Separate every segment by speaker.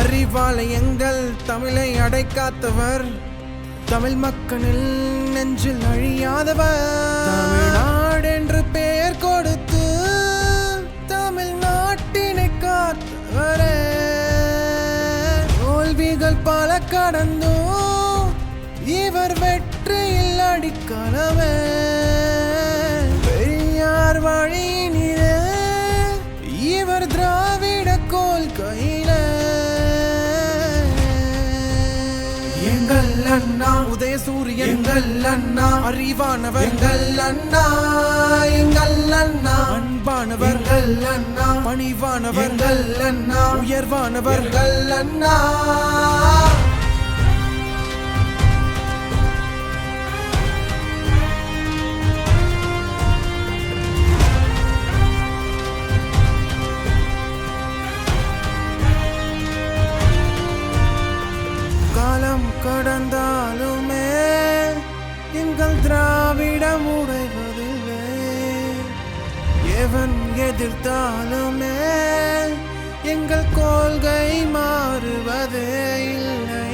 Speaker 1: அறிவால எங்கள் தமிழை அடைக்காத்தவர். தமிழ் மக்களில் நெஞ்சில் அழியாதவர். தமிழ்நாடு என்று பெயர் கொடுத்து தமிழ்நாட்டினை காத்தவரே. தோல்விகள் பல கடந்தும் இவர் வெற்றியில் அடிக்கலவே. எங்கள் அண்ணா உதயசூரியன் எங்கள் அண்ணா அறிவானவர் எங்கள் அண்ணா எங்கள் அண்ணா அன்பானவர் எங்கள் அண்ணா பணிவானவர் எங்கள் அண்ணா உயர்வானவர் எங்கள் அண்ணா நடந்தாலுமே எங்கள் திராவிடம் உடைவதில்லை. எவன் எதிர்த்தாலுமே எங்கள் கொள்கை மாறுவதே இல்லை.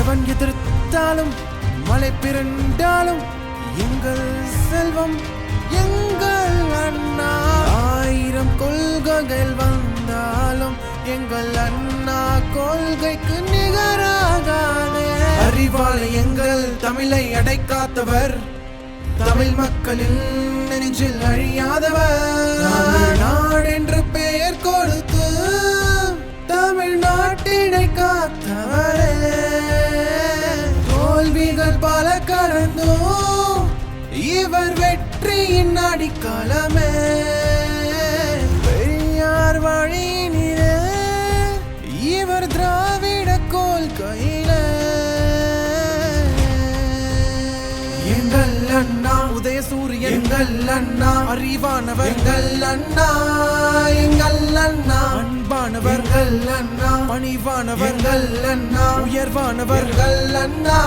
Speaker 1: எவன் எதிர்த்தாலும் மழை பிறண்டாலும் எங்கள் செல்வம் எங்கள் அண்ணா. ஆயிரம் கொள்கைகள் வந்தாலும் எங்கள் அண்ணா கொள்கைக்கு நிகராகாதே. அறிவால எங்கள் தமிழை அடைக்காத்தவர். தமிழ் மக்களின் நெஞ்சில் அழியாதவர். நாடு என்று பெயர் கொடுத்து தமிழ்நாட்டினை காத்தவரே. தோல்விகள் பல கடந்தோ இவர் வெற்றியின் அடிக்காலமே எங்கள் அண்ணா உதயசூரியன் எங்கள் அண்ணா அறிவானவர் எங்கள் அண்ணா எங்கள் அண்ணா அன்பானவர் எங்கள் அண்ணா பணிவானவர் எங்கள் அண்ணா உயர்வானவர் எங்கள் அண்ணா